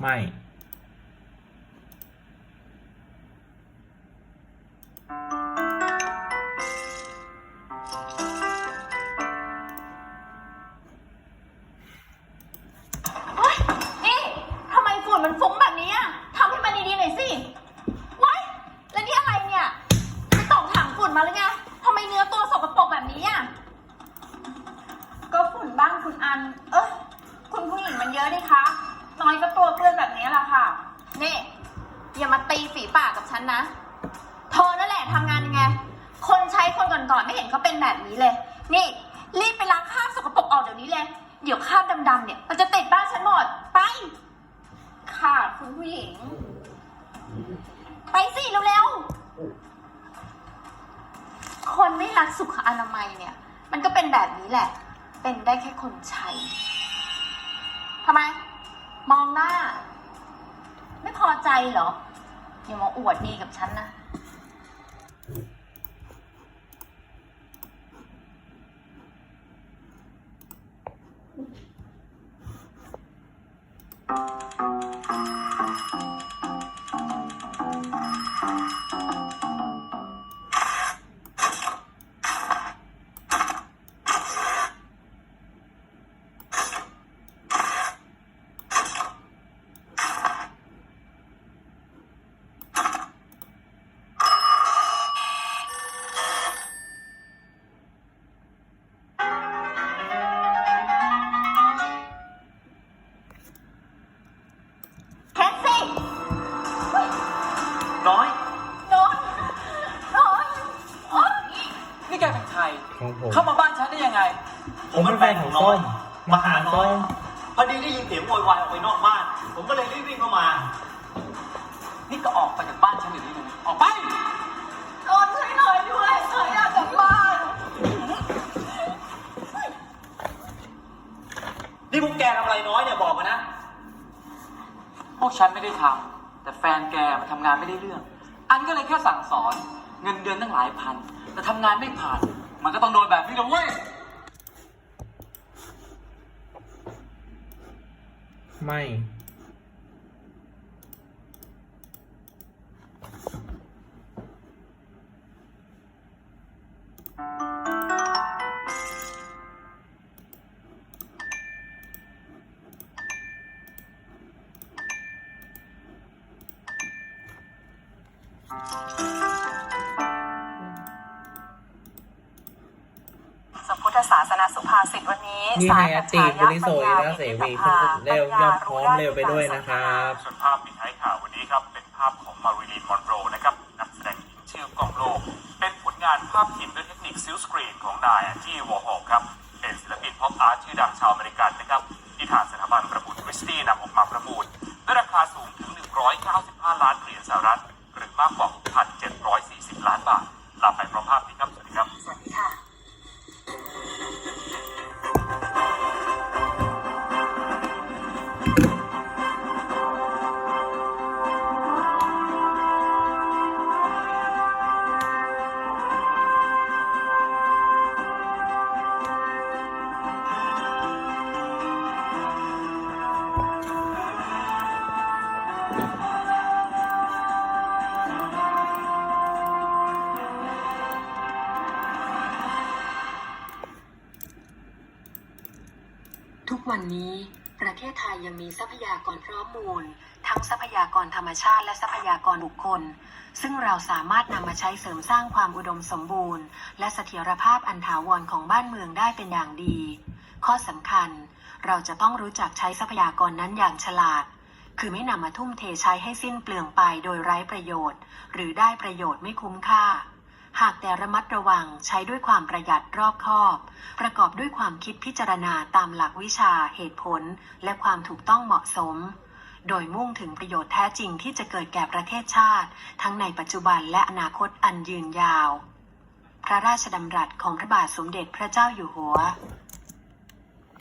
ไม่ เฮ้ย นี่ ทำไมฝุ่นมันฟุ้งแบบนี้อะทำให้มันดีๆหน่อยสิว้ายแล้วนี่อะไรเนี่ยไปตอกถังฝุ่นมาหรือไงทำไมเนื้อตัวสกปรกแบบนี้อะก็ฝุ่นบ้างคุณอัน เอ้ยคุณผู้หญิงมันเยอะนี่คะ น้อยก็ตัว แบบนี้แหละค่ะ นี่อย่ามาตีฝีปากกับฉันนะ เธอนั่นแหละทำงานยังไง คนใช้คนก่อนๆไม่เห็นเขาเป็นแบบนี้เลย นี่ รีบไปล้างคราบสกปรกออกเดี๋ยวนี้เลย เดี๋ยวคราบดำๆเนี่ย มันจะติดบ้านฉันหมด ไป ค่ะคุณผู้หญิง ไปสิเร็วๆ คนไม่รักสุขอนามัยเนี่ย มันก็เป็นแบบนี้แหละ เป็นได้แค่คนใช้ทำไม มองหน้า ไม่พอใจเหรออย่ามาอวดดีกับฉันนะ ครของผม เข้ามาบ้านฉันได้ยังไงผมเป็นแฟนของส้มมาหาส้มพอดีได้ยินเสียงโวยวายออกไปนอกบ้าน ผมก็เลยรีบวิ่งเข้ามา นี่ก็ออกไปจากบ้านฉันอยู่นี่เลยออกไปนอนช่วยหน่อยด้วยหน่อยอยากกลับบ้านนี่พวกแกทำอะไรน้อยเนี่ยบอกมานะ พวกฉันไม่ได้ทำแต่แฟนแกมันทำงานไม่ได้เรื่อง อันก็เลยแค่สั่งสอน เงินเดือนตั้งหลายพัน แต่ทำงานไม่ผ่าน มันก็ต้องโดนแบบนี้เลยเว้ย ไม่ พุทธศาสนาสุภาษิตวันนี้นี่สาไงยอติบุริโสยนะเสวีคุณเร็วยอมพร้อมเร็วไปด้วยนะครับส่วนภาพปิดท้ายข่าววันนี้ครับเป็นภาพของมาริลีนมอนโรนะครับนักแสดงหญิงชื่อกองโลก เป็นผลงานภาพพิมพ์ด้วยเทคนิคซิลสกรีนของนายที่วอร์ฮอลครับเป็นศิลปินพ็อปอาร์ตชื่อดังชาวอเมริกันนะครับที่ทางสถาบันประมูลคริสตี้นำออกมาประมูลด้วยราคาสูงถึง 195 ล้านเหรียญสหรัฐหรือมากกว่า6,740 ล้านบาทลาไปพร้อมภาพนี้ครับ ทุกวันนี้ประเทศไทยยังมีทรัพยากรพร้อมมูล ทั้งทรัพยากรธรรมชาติและทรัพยากรบุคคล ซึ่งเราสามารถนำมาใช้เสริมสร้างความอุดมสมบูรณ์ และเสถียรภาพอันถาวรของบ้านเมืองได้เป็นอย่างดี ข้อสำคัญ เราจะต้องรู้จักใช้ทรัพยากรนั้นอย่างฉลาด คือไม่นำมาทุ่มเทใช้ให้สิ้นเปลืองไปโดยไร้ประโยชน์ หรือได้ประโยชน์ไม่คุ้มค่า หากแต่ระมัดระวังใช้ด้วยความประหยัดรอบคอบ ประกอบด้วยความคิดพิจารณาตามหลักวิชาเหตุผล และความถูกต้องเหมาะสม โดยมุ่งถึงประโยชน์แท้จริงที่จะเกิดแก่ประเทศชาติ ทั้งในปัจจุบันและอนาคตอันยืนยาว พระราชดำรัสของพระบาทสมเด็จพระเจ้าอยู่หัว